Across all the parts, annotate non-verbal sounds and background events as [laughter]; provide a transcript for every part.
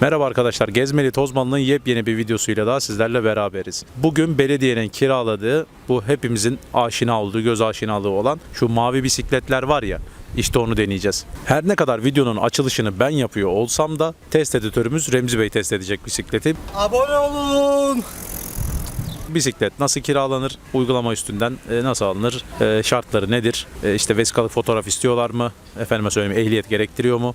Merhaba arkadaşlar, Gezmeli Tozmanlı'nın yepyeni bir videosuyla daha sizlerle beraberiz. Bugün belediyenin kiraladığı, bu hepimizin aşina olduğu, göz aşinalığı olan şu mavi bisikletler var ya, işte onu deneyeceğiz. Her ne kadar videonun açılışını ben yapıyor olsam da test editörümüz Remzi Bey test edecek bisikleti. Abone olun. Bisiklet nasıl kiralanır, uygulama üstünden e, nasıl alınır, e, şartları nedir, e, işte vesikalık fotoğraf istiyorlar mı, efendime söyleyeyim ehliyet gerektiriyor mu?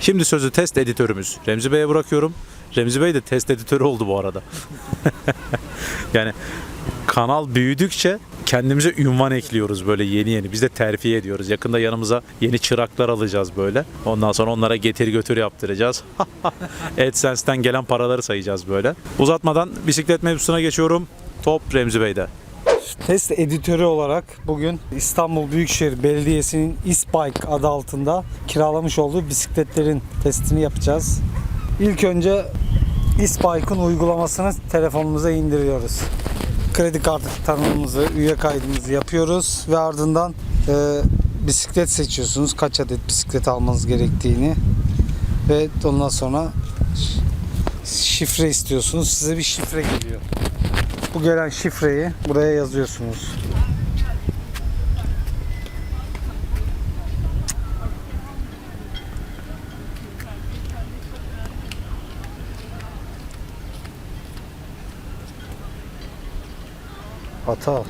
Şimdi sözü test editörümüz Remzi Bey'e bırakıyorum. Remzi Bey de test editörü oldu bu arada. [laughs] yani kanal büyüdükçe kendimize ünvan ekliyoruz böyle yeni yeni. Biz de terfi ediyoruz. Yakında yanımıza yeni çıraklar alacağız böyle. Ondan sonra onlara getir götür yaptıracağız. [laughs] AdSense'ten gelen paraları sayacağız böyle. Uzatmadan bisiklet mevzusuna geçiyorum. Top Remzi Bey'de. Test editörü olarak bugün İstanbul Büyükşehir Belediyesi'nin İsbike adı altında kiralamış olduğu bisikletlerin testini yapacağız. İlk önce İsbike'ın uygulamasını telefonumuza indiriyoruz. Kredi kartı tanımımızı, üye kaydımızı yapıyoruz ve ardından e, bisiklet seçiyorsunuz. Kaç adet bisiklet almanız gerektiğini ve ondan sonra şifre istiyorsunuz. Size bir şifre geliyor. Bu gelen şifreyi buraya yazıyorsunuz. Hata.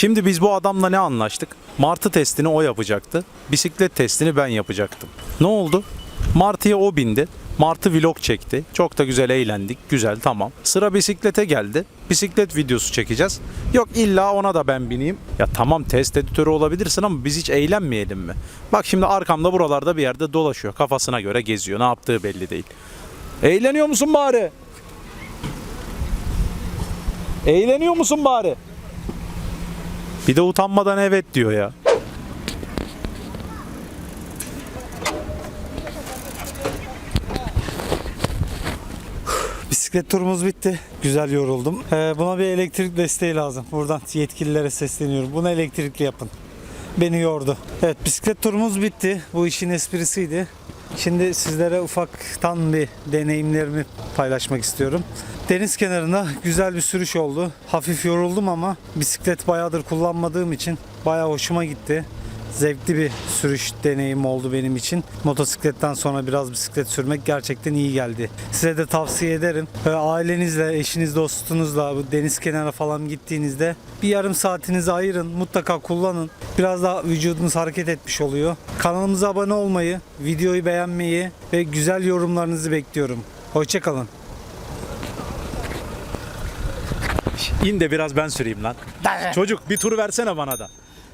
Şimdi biz bu adamla ne anlaştık? Martı testini o yapacaktı. Bisiklet testini ben yapacaktım. Ne oldu? Martı'ya o bindi. Martı vlog çekti. Çok da güzel eğlendik. Güzel tamam. Sıra bisiklete geldi. Bisiklet videosu çekeceğiz. Yok illa ona da ben bineyim. Ya tamam test editörü olabilirsin ama biz hiç eğlenmeyelim mi? Bak şimdi arkamda buralarda bir yerde dolaşıyor. Kafasına göre geziyor. Ne yaptığı belli değil. Eğleniyor musun bari? Eğleniyor musun bari? Bir de utanmadan evet diyor ya. Bisiklet turumuz bitti. Güzel yoruldum. Ee, buna bir elektrik desteği lazım. Buradan yetkililere sesleniyorum. Bunu elektrikli yapın. Beni yordu. Evet bisiklet turumuz bitti. Bu işin esprisiydi. Şimdi sizlere ufaktan bir deneyimlerimi paylaşmak istiyorum. Deniz kenarında güzel bir sürüş oldu. Hafif yoruldum ama bisiklet bayağıdır kullanmadığım için bayağı hoşuma gitti. Zevkli bir sürüş deneyimi oldu benim için. Motosikletten sonra biraz bisiklet sürmek gerçekten iyi geldi. Size de tavsiye ederim. Ee, Ailenizle, eşiniz, dostunuzla bu deniz kenarına falan gittiğinizde bir yarım saatinizi ayırın. Mutlaka kullanın. Biraz daha vücudunuz hareket etmiş oluyor. Kanalımıza abone olmayı, videoyu beğenmeyi ve güzel yorumlarınızı bekliyorum. Hoşçakalın. İn de biraz ben süreyim lan. Çocuk bir tur versene bana da.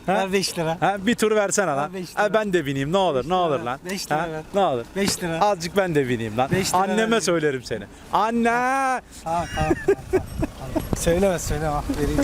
Ver 5 lira. Ha, bir tur versene lan. beş lira. Ha, ben de bineyim ne olur ne olur lira lan. beş lira Ha, ver. Ne olur. 5 lira. Azıcık ben de bineyim lan. Beş lira Anneme ver. söylerim seni. Anne! Tamam tamam. tamam, tamam. Söyleme söyleme. Vereyim.